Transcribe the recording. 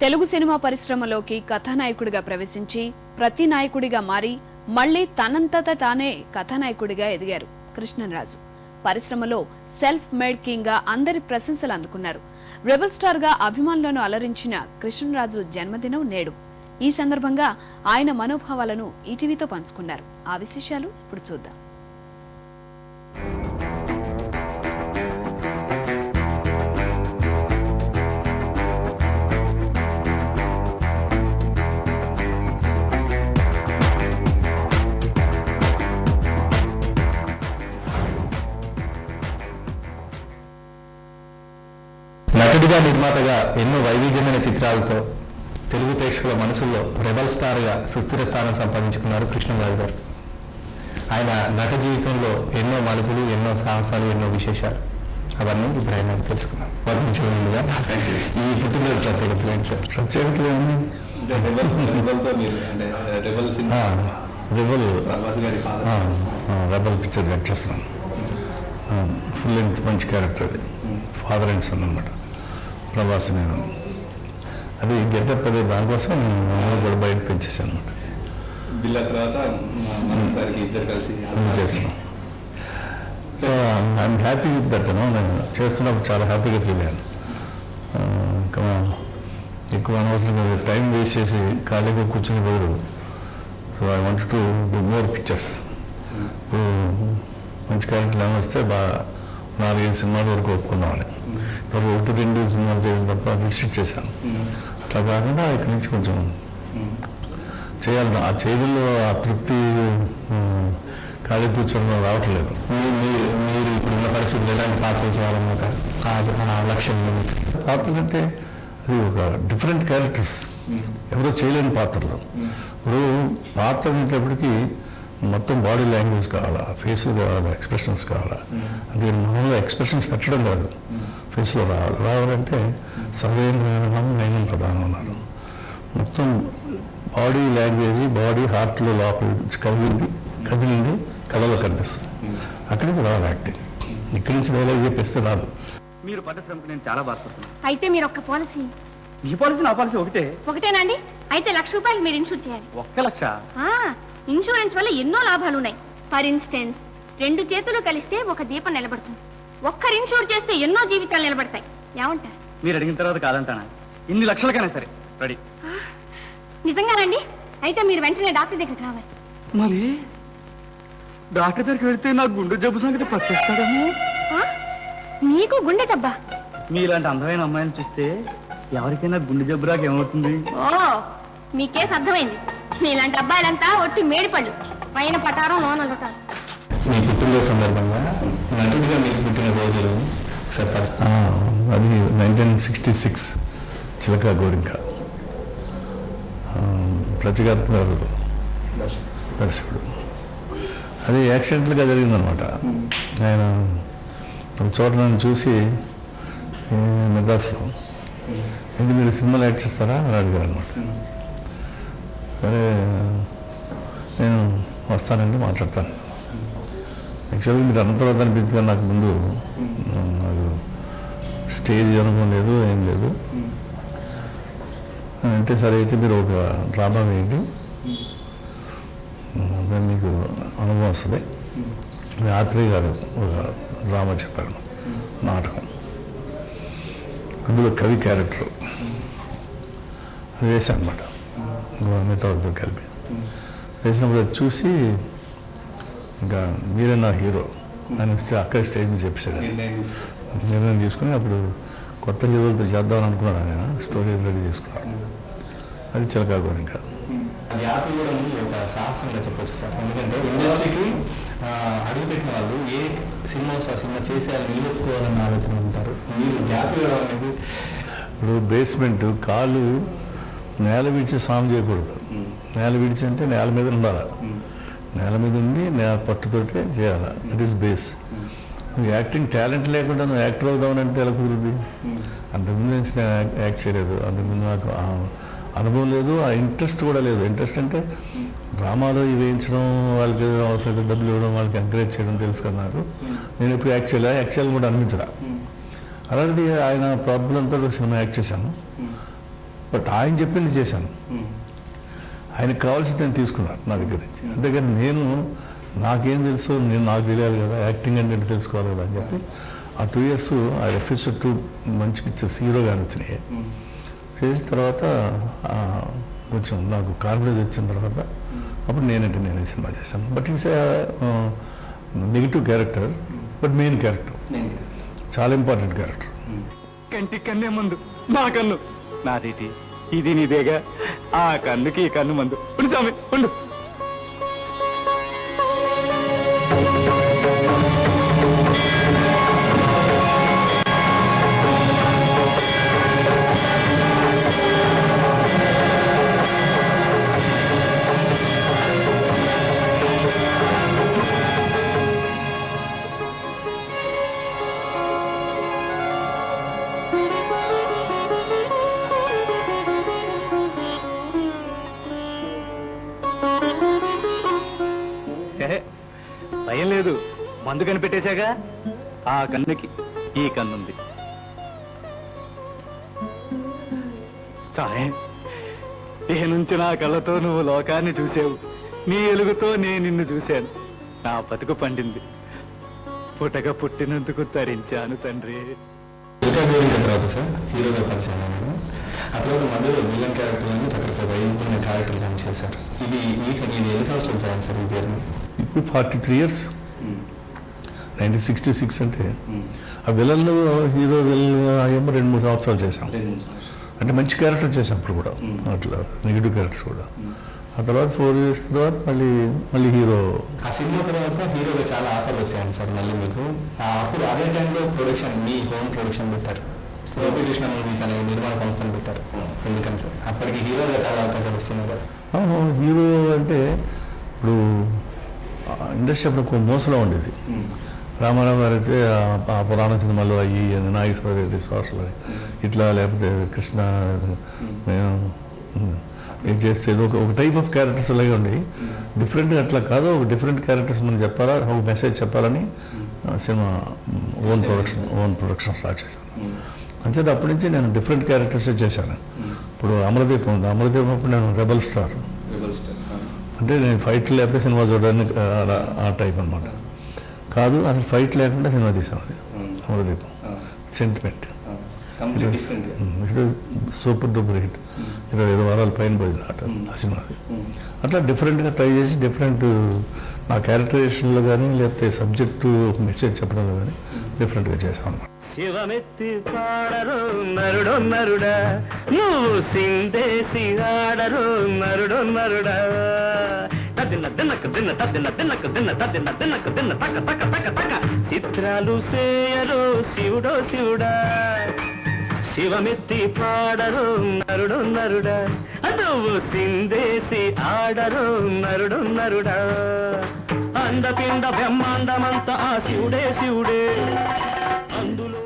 Telugu cinema పరిశ్రమలోకి కథానాయకుడిగా ప్రవేశించి ప్రతి నాయకుడిగా మారి మళ్ళీ తనంతట తానే కథానాయకుడిగా ఎదిగారు కృష్ణరాజు పరిశ్రమలో సెల్ఫ్ మేడ్ కింగ్గా అందరి ప్రశంసలు అందుకున్నారు. రెబల్ స్టార్గా అభిమానులను అలరించిన కృష్ణరాజు జన్మదినం నేడు. ఈ సందర్భంగా ఆయన మనోభావాలను ఈటీవీతో పంచుకున్నారు. ఆ విశేషాలు ఇప్పుడు చూద్దాం. నిర్మాతగా ఎన్నో వైవిధ్యమైన చిత్రాలతో తెలుగు ప్రేక్షకుల మనసుల్లో రెబల్ స్టార్గా సుస్థిర స్థానం సంపాదించుకున్నారు కృష్ణరాజు గారు. ఆయన నట జీవితంలో ఎన్నో మలుపులు ఎన్నో సాహసాలు ఎన్నో విశేషాలు. అవన్నీ ఇప్పుడు ఆయన తెలుసుకున్నాం వాటి నుంచి ముందుగా ఈ పుట్టినరోజు ప్రత్యేకతలు ఏంటి సార్ ప్రత్యేకతలు ఏమి? రెబల్ పిక్చర్ కట్ చేస్తున్నాను. ఫుల్ లెంత్ మంచి క్యారెక్టర్ అది. ఫాదర్ అండ్ సన్ అనమాట ప్రభాస్ నేను అది గెటప్ అది దానికోసం నేను కూడా బయట పెంచేసాను అనమాట బిల్ల తర్వాత మనం సార్కి ఇద్దరు కలిసి చేస్తున్నాం. So I'm happy with that నేను చేస్తున్నప్పుడు చాలా హ్యాపీగా ఫీల్ అయ్యాను. ఇంకా ఎక్కువ అనవసరంగా టైం వేస్ట్ చేసి ఖాళీగా కూర్చుని బదులు so I want to more pictures ఇప్పుడు మంచి క్యారెక్టర్లు ఏమైనా వస్తే బాగా నాలుగైదు సినిమాల వరకు ఒప్పుకున్నామని. ఇప్పుడు ఒకటి రెండు సినిమాలు చేసిన తప్ప రిస్ట్రిక్ట్ చేశాను అట్లా కాకుండా ఇక్కడి నుంచి కొంచెం చేయాలి. ఆ చేయడంలో ఆ తృప్తి ఖాళీ కూర్చోవడం రావట్లేదు. మీరు మీరు ఇప్పుడున్న పరిస్థితులు ఎలాంటి పాత్రలు చేయాలన్నమాట ఆ లక్ష్యం పాత్రలు అంటే అది ఒక డిఫరెంట్ క్యారెక్టర్స్ ఎవరో చేయలేని పాత్రలు. ఇప్పుడు పాత్ర అనేటప్పటికీ మొత్తం బాడీ లాంగ్వేజ్ కావాలా? ఫేస్ కావాలా? ఎక్స్ప్రెషన్స్ కావాలా? అందుకే మామూలుగా ఎక్స్ప్రెషన్స్ పెట్టడం కాదు. ఫేస్లో రావాలి. రావాలంటే సర్వేంద్ర నయనం ప్రధానం ఉన్నారు మొత్తం బాడీ లాంగ్వేజ్ బాడీ హార్ట్లో లోపల కదిలింది. కదిలింది కళలో కనిపిస్తుంది. అక్కడి నుంచి రావాలి యాక్టింగ్ ఇక్కడి నుంచి డైలాగ్ చెప్పేస్తే రాదు. మీరు పడ్డ శ్రమకు నేను చాలా బాధపడుతున్నాను. అయితే మీరు ఒక్క పాలసీ మీ పాలసీ నా పాలసీ ఒకటే. ఒకటేనండి అయితే లక్ష రూపాయలు మీరు ఇన్సూర్ చేయాలి. ఒక్క లక్ష? ఆ, ఇన్సూరెన్స్ వల్ల ఎన్నో లాభాలు ఉన్నాయి ఫర్ ఇన్స్టెన్స్ రెండు చేతులు కలిస్తే ఒక దీపం నిలబడుతుంది. ఒక్కరు ఇన్సూర్ చేస్తే ఎన్నో జీవితాలు నిలబడతాయి. ఏమంటారు మీరు అడిగిన తర్వాత కాదంటానా? ఇన్ని లక్షలకైనా సరే రెడీ. నిజంగానండి అయితే మీరు వెంటనే డాక్టర్ దగ్గరికి రావాలి. మరి? డాక్టర్ దగ్గరికి వెళ్తే నా గుండె జబ్బు సంగతి పట్టేస్తాడేమో? ఆ? నీకు గుండె జబ్బా? మీలాంటి అందమైన అమ్మాయిని చూస్తే ఎవరికైనా గుండె జబ్బు రాక ఏమవుతుంది? ఓ మీ కేసు అర్థమైంది. మీలాంటి అబ్బాయిలంతా ఒట్టి మేడిపళ్ళు. పైన పటారం లోన లొటారం. మీ పుట్టినరోజు సందర్భంగా నటుడిగా మీకు పుట్టిన రోజులు ఆ, అది నైన్టీన్ సిక్స్టీ సిక్స్ చిలక గోరింక. గారు దర్శకుడు. అది యాక్సిడెంట్గా జరిగిందనమాట. ఆయన చోట నన్ను చూసి మెడ్రాస్లో? ఏంటి మీరు సినిమాలో యాక్ట్ చేస్తారా? అని అడిగారు అనమాట సరే నేను వస్తానండి మాట్లాడతాను. యాక్చువల్గా మీరు అన్న తర్వాత నాకు ముందు. నాకు స్టేజ్ అనుభవం లేదు ఏం లేదు. అంటే సరే అయితే మీరు ఒక డ్రామా వేయండి. దాన్ని మీకు అనుభవం వస్తుంది. రాత్రి కాదు ఒక డ్రామా చెప్పారు. నాటకం. అందులో కవి క్యారెక్టర్. వేసాను అనమాట మిగతా వాళ్ళతో కలిపి. వేసినప్పుడు అది చూసి ఇంకా మీరే నా హీరో. అని అక్కడ స్టేజ్ మీద చెప్పేశాడు నిర్ణయం తీసుకుని అప్పుడు కొత్త హీరోలతో చేద్దామని అనుకున్నాడు ఆయన. స్టోరీ రెడీ చేసుకున్నాడు. అది చిలకా ఇంకా. గ్యాప్ ఇవ్వడం ఒక సాహసంగా చెప్పొచ్చు సార్. ఎందుకంటే ఇండస్ట్రీకి అడుగుపెట్టిన వాళ్ళు ఏ సినిమా వస్తే సినిమా చేసేయాలని నిలబెట్టుకోవాలన్న ఆలోచన ఉంటారు. మీరు ఇవ్వడం అనేది ఇప్పుడు బేస్మెంట్ కాలు నేల విడిచి స్నానం చేయకూడదు. నేల విడిచి అంటే నేల మీద ఉండాలి. నేల మీద ఉండి నేల పట్టుతోటే చేయాలి. దట్ ఈస్ బేస్ నువ్వు యాక్టింగ్ టాలెంట్ లేకుండా నువ్వు యాక్టర్ అవుదామని అంటే ఎలా కుదిరింది అంతకుముందు నుంచి నేను యాక్ట్ చేయలేదు. అంతకుముందు నాకు అనుభవం లేదు ఆ ఇంట్రెస్ట్ కూడా లేదు. ఇంట్రెస్ట్ అంటే డ్రామాలో ఇవి వేయించడం వాళ్ళకి ఏదో అవసరం డబ్బులు ఇవ్వడం వాళ్ళకి ఎంకరేజ్ చేయడం తెలుసు కదా నాకు. నేను ఎప్పుడు యాక్ట్ చేయలే. యాక్ట్ చేయాలని కూడా అనిపించరా అలాంటిది ఆయన ప్రాబ్లంతో సినిమా యాక్ట్ చేశాను. బట్ ఆయన చెప్పింది చేశాను ఉమ్. ఆయనకు కావాల్సింది నేను తీసుకున్నాను నా దగ్గర నుంచి అంతేగాని నేను నాకేం తెలుసు నేను నాకు తెలియాలి కదా యాక్టింగ్ అంటే తెలుసుకోవాలి కదా అని చెప్పి ఆ టూ ఇయర్స్ ఆ ఎఫ్ఎస్ టూ మంచి పిక్చర్స్ హీరోగానే వచ్చినాయి ఉమ్. చేసిన తర్వాత ఆ, కొంచెం నాకు కాన్ఫిడెన్స్ వచ్చిన తర్వాత అప్పుడు నేనంటే నేను సినిమా చేశాను but it's negative character but main character. చాలా ఇంపార్టెంట్ క్యారెక్టర్. కంటి కన్నే మందు నా కన్ను నాదేటి ఇది నీదేగా? ఆ కన్నుకి ఈ కన్ను మందు. ఉండు స్వామి ఉండు. ఏం లేదు. మందు కనిపెట్టేశాగా? ఆ కన్నుకి ఈ కన్నుంది. సాయం ఇక నుంచి నా కళ్ళతో నువ్వు లోకాన్ని చూసావు. నీ ఎలుగుతో నేను నిన్ను చూశాను. నా బతుకు పండింది. పుటక పుట్టినందుకు తరించాను తండ్రి. తర్వాత ఆ తర్వాత మధ్యలో విలన్ క్యారెక్టర్ అని రకరకాల వైద్యున్న క్యారెక్టర్ కానీ చేశారు? ఇది ఈ ఎన్ని సంవత్సరాలు సార్ సార్ ఈ జర్నీ ఇప్పుడు forty three years. Um. Nineteen sixty six అంటే ఉమ్. ఆ విలన్లు హీరో విలన్ అయ్యేమో రెండు మూడు సంవత్సరాలు చేశాం. అంటే మంచి క్యారెక్టర్ చేసాం అప్పుడు కూడా. మ్మ్. అట్లా నెగిటివ్ క్యారెక్టర్స్ కూడా. ఆ తర్వాత ఫోర్ ఇయర్స్ తర్వాత మళ్ళీ మళ్ళీ హీరో ఆ సినిమా తర్వాత హీరోగా చాలా ఆఫర్లు వచ్చాయండి సార్ మళ్ళీ మీకు. ఆ అప్పుడు అదే టైంలో ప్రొడక్షన్ మీ హోమ్ ప్రొడక్షన్ పెట్టారు. గోపికృష్ణ మూవీస్ అనే నిర్మాణ సంస్థను పెట్టారు. ఎందుకని సార్? అప్పటికి హీరోగా చాలా అవకాశాలు వస్తున్నాయి కదా. అవును, హీరో అంటే ఇప్పుడు ఇండస్ట్రీ అప్పుడు మోసలో ఉండేది. రామారావు గారు అయితే ఆ- పురాణ సినిమాలు అయ్యి నాగేశ్వర రెడ్డి సోషల్ ఇట్లా లేకపోతే కృష్ణ నేను ఏం చేస్తే ఒక ఒక టైప్ ఆఫ్ క్యారెక్టర్స్ అలాగే ఉండి డిఫరెంట్ అట్లా కాదు ఒక డిఫరెంట్ క్యారెక్టర్స్ మనం చెప్పాలా ఒక మెసేజ్ చెప్పాలని cinema own production own production start చేశాను. అంచేది అప్పటి నుంచి నేను డిఫరెంట్ క్యారెక్టర్స్ చేశాను. ఇప్పుడు అమరదీపం ఉంది. అమరదీపం అప్పుడు నేను రెబల్ స్టార్. అంటే నేను ఫైట్ లేకపోతే సినిమా చూడడానికి ఆ, అలా- ఆ టైప్ అనమాట కాదు అసలు ఫైట్ లేకుండా సినిమా తీసాం అది. Amaradeepam. Sentiment it super duper hit ఇరవై ఐదు వారాల పైన పోయింది ఆట ఆ సినిమాది. అట్లా డిఫరెంట్గా ట్రై చేసి డిఫరెంట్ ఆ క్యారెక్టరైజేషన్లో కానీ లేకపోతే సబ్జెక్టు మెసేజ్ చెప్పడంలో కానీ డిఫరెంట్గా చేసాం అనమాట శివమెత్తి పాడరు నరుడో నరుడా. నువ్వు సిందేసి ఆడరు నరుడో నరుడా. తదిన దినక తిన్న తదిన దినక దిన తదిన దినక దిన తక తక్క తక తక చిత్రాలు సేయరు శివుడో శివుడా. శివమెత్తి పాడరు నరుడు నరుడా. నువ్వు సిందేసి ఆడరు నరుడు నరుడా. అందపిండ బ్రహ్మాండమంతా ఆ శివుడే శివుడే. అందులో